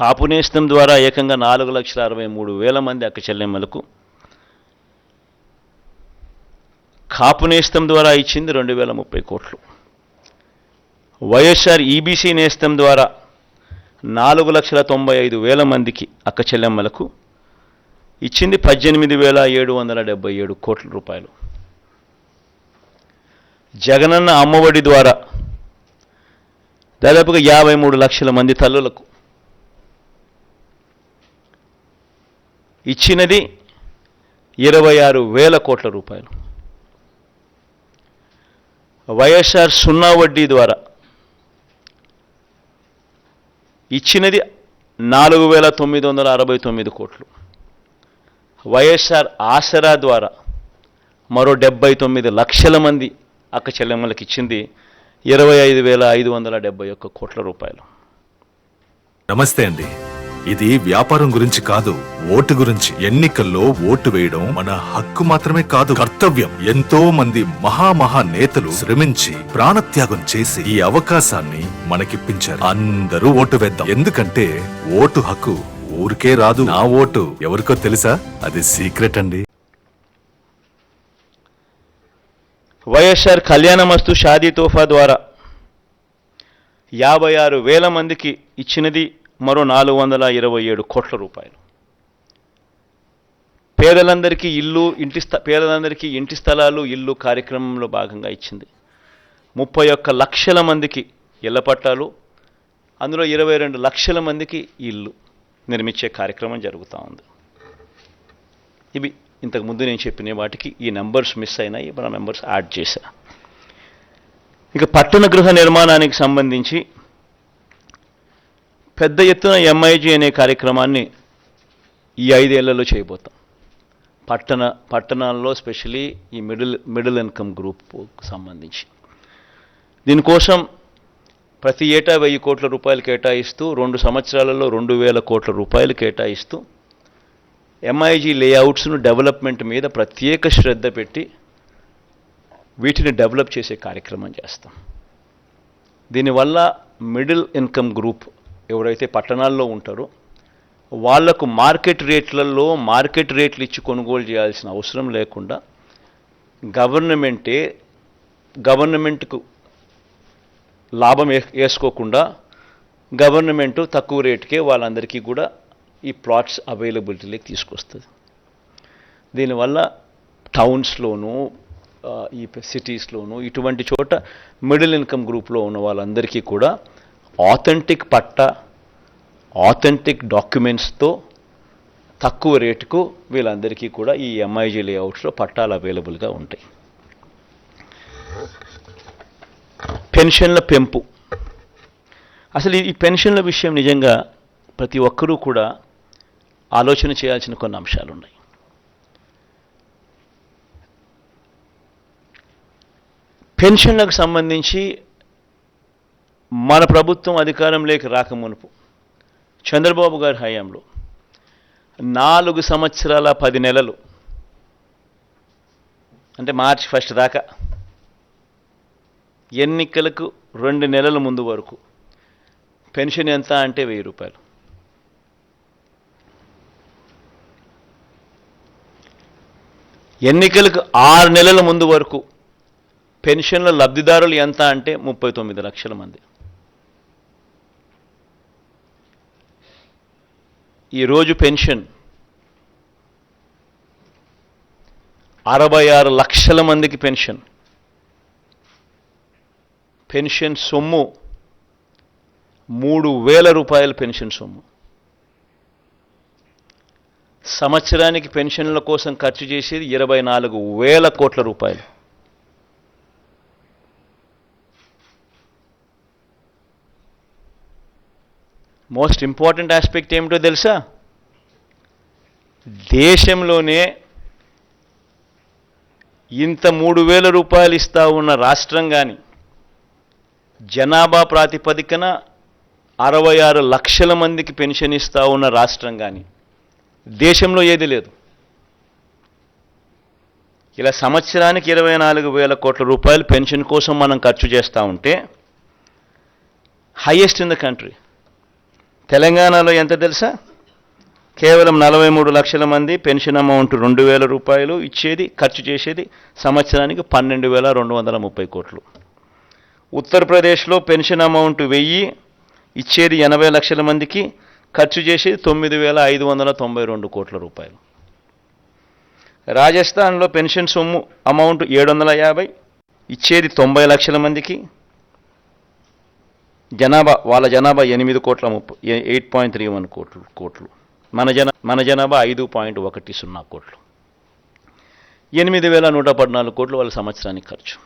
కాపునేస్తం ద్వారా ఏకంగా నాలుగు లక్షల అరవై మూడు వేల మంది అక్క చెల్లెమ్మలకు కాపు నేస్తం ద్వారా ఇచ్చింది రెండు వేల ముప్పై కోట్లు. వైఎస్ఆర్ ఈబీసీ నేస్తం ద్వారా నాలుగు లక్షల తొంభై ఐదు వేల మందికి అక్క చెల్లెమ్మలకు ఇచ్చింది పద్దెనిమిది వేల ఏడు వందల డెబ్బై ఏడు కోట్ల రూపాయలు. జగనన్న అమ్మఒడి ద్వారా దాదాపుగా యాభై మూడు లక్షల మంది తల్లులకు ఇచ్చినది ఇరవై ఆరు వేల కోట్ల రూపాయలు. వైఎస్ఆర్ సున్నా వడ్డీ ద్వారా ఇచ్చినది నాలుగు వేల తొమ్మిది వందల అరవై తొమ్మిది కోట్లు. వైఎస్ఆర్ ఆసరా ద్వారా మరో డెబ్బై తొమ్మిది లక్షల మంది అక్క చెల్లెమ్మలకు ఇచ్చింది ఇరవై ఐదు వేల ఐదు వందల డెబ్బై ఒక్క కోట్ల రూపాయలు. నమస్తే అండి. ఇది వ్యాపారం గురించి కాదు ఓటు గురించి. ఎన్నికల్లో ఓటు వేయడం మన హక్కు మాత్రమే కాదు. కర్తవ్యం. ఎంతో మంది మహామహా నేతలు శ్రమించి ప్రాణత్యాగం చేసి ఈ అవకాశాన్ని మనకిప్పించారు. అందరూ ఓటు వేద్దాం. ఎందుకంటే ఓటు హక్కు ఊరికే రాదు. నా ఓటు ఎవరికో తెలుసా? అది సీక్రెట్ అండి. వైఎస్ఆర్ కళ్యాణమస్తు షాదీ తోఫా ద్వారా యాభై ఆరు వేల మందికి ఇచ్చినది మరో నాలుగు వందల ఇరవై ఏడు కోట్ల రూపాయలు. పేదలందరికీ ఇల్లు ఇంటి స్థ పేదలందరికీ ఇంటి స్థలాలు ఇల్లు కార్యక్రమంలో భాగంగా ఇచ్చింది. ముప్పై ఒక్క లక్షల మందికి ఇళ్ళ పట్టాలు అందులో ఇరవై రెండు లక్షల మందికి ఇల్లు నిర్మించే కార్యక్రమం జరుగుతూ ఉంది. ఇవి ఇంతకు ముందు నేను చెప్పిన వాటికి ఈ నెంబర్స్ మిస్ అయినాయి మన నెంబర్స్ యాడ్ చేశా ఇక పట్టణ గృహ నిర్మాణానికి సంబంధించి పెద్ద ఎత్తున ఎంఐజీ అనే కార్యక్రమాన్ని ఈ ఐదేళ్ళలో చేయబోతాం. పట్టణ పట్టణాల్లో స్పెషలీ ఈ మిడిల్ మిడిల్ ఇన్కమ్ గ్రూప్కు సంబంధించి. దీనికోసం ప్రతి ఏటా వెయ్యి కోట్ల రూపాయలు కేటాయిస్తూ రెండు సంవత్సరాలలో రెండు వేల కోట్ల రూపాయలు కేటాయిస్తూ ఎంఐజీ లేఅవుట్స్ను డెవలప్మెంట్ మీద ప్రత్యేక శ్రద్ధ పెట్టి వీటిని డెవలప్ చేసే కార్యక్రమం చేస్తాం. దీనివల్ల మిడిల్ ఇన్కమ్ గ్రూప్ ఎవరైతే పట్టణాల్లో ఉంటారో వాళ్ళకు మార్కెట్ రేట్లలో మార్కెట్ రేట్లు ఇచ్చి కొనుగోలు చేయాల్సిన అవసరం లేకుండా గవర్నమెంటే గవర్నమెంట్కు లాభం వేసుకోకుండా గవర్నమెంట్ తక్కువ రేటుకే వాళ్ళందరికీ కూడా ఈ ప్లాట్స్ అవైలబిలిటీలోకి తీసుకొస్తుంది. దీనివల్ల టౌన్స్లోనూ ఈ సిటీస్లోనూ ఇటువంటి చోట మిడిల్ ఇన్కమ్ గ్రూప్లో ఉన్న వాళ్ళందరికీ కూడా ఆథెంటిక్ పట్ట ఆథెంటిక్ డాక్యుమెంట్స్తో తక్కువ రేటుకు వీళ్ళందరికీ కూడా ఈ ఎంఐజీ లేఅవుట్స్లో పట్టాలు అవైలబుల్గా ఉంటాయి. పెన్షన్ల పెంపు. అసలు ఈ పెన్షన్ల విషయం నిజంగా ప్రతి ఒక్కరూ కూడా ఆలోచన చేయాల్సిన కొన్ని అంశాలు ఉన్నాయి. పెన్షన్లకు సంబంధించి మన ప్రభుత్వం అధికారంలోకి రాకమునుపు చంద్రబాబు గారి హయాంలో నాలుగు సంవత్సరాల పది నెలలు అంటే మార్చి ఫస్ట్ దాకా ఎన్నికలకు రెండు నెలల ముందు వరకు పెన్షన్ ఎంత అంటే వెయ్యి రూపాయలు. ఎన్నికలకు ఆరు నెలల ముందు వరకు పెన్షన్ల లబ్ధిదారులు ఎంత అంటే ముప్పై తొమ్మిది లక్షల మంది. ఈరోజు పెన్షన్. అరవై ఆరు లక్షల మందికి పెన్షన్. పెన్షన్ సొమ్ము మూడు వేల రూపాయల పెన్షన్ సొమ్ము. సంవత్సరానికి పెన్షన్ల కోసం ఖర్చు చేసేది ఇరవై నాలుగు వేల కోట్ల రూపాయలు. మోస్ట్ ఇంపార్టెంట్ ఆస్పెక్ట్ ఏమిటో తెలుసా? దేశంలోనే ఇంత మూడు వేల రూపాయలు ఇస్తా ఉన్న రాష్ట్రం కానీ జనాభా ప్రాతిపదికన అరవై ఆరు లక్షల మందికి పెన్షన్ ఇస్తా ఉన్న రాష్ట్రం కానీ దేశంలో ఏది లేదు. ఇలా సంవత్సరానికి ఇరవై నాలుగు వేల కోట్ల రూపాయలు పెన్షన్ కోసం మనం ఖర్చు చేస్తూ ఉంటే హయ్యెస్ట్ ఇన్ ద కంట్రీ తెలంగాణలో ఎంత తెలుసా? కేవలం నలభై మూడు లక్షల మంది పెన్షన్ అమౌంట్ రెండు వేల రూపాయలు ఇచ్చేది ఖర్చు చేసేది సంవత్సరానికి పన్నెండు వేల రెండు వందల ముప్పై కోట్లు. ఉత్తరప్రదేశ్లో పెన్షన్ అమౌంట్ వెయ్యి ఇచ్చేది ఎనభై లక్షల మందికి ఖర్చు చేసేది తొమ్మిది వేల ఐదు వందల తొంభై రెండు కోట్ల రూపాయలు. రాజస్థాన్లో పెన్షన్ సొమ్ము అమౌంట్ ఏడు వందల యాభై ఇచ్చేది తొంభై లక్షల మందికి జనాభా వాళ్ళ జనాభా ఎనిమిది కోట్ల ముప్పై ఎయిట్ పాయింట్ త్రీ వన్ కోట్లు కోట్లు. మన జన మన జనాభా ఐదు పాయింట్ ఒకటి సున్నా కోట్లు. ఎనిమిది వేల నూట పద్నాలుగు కోట్లు వాళ్ళ సంవత్సరానికి ఖర్చు.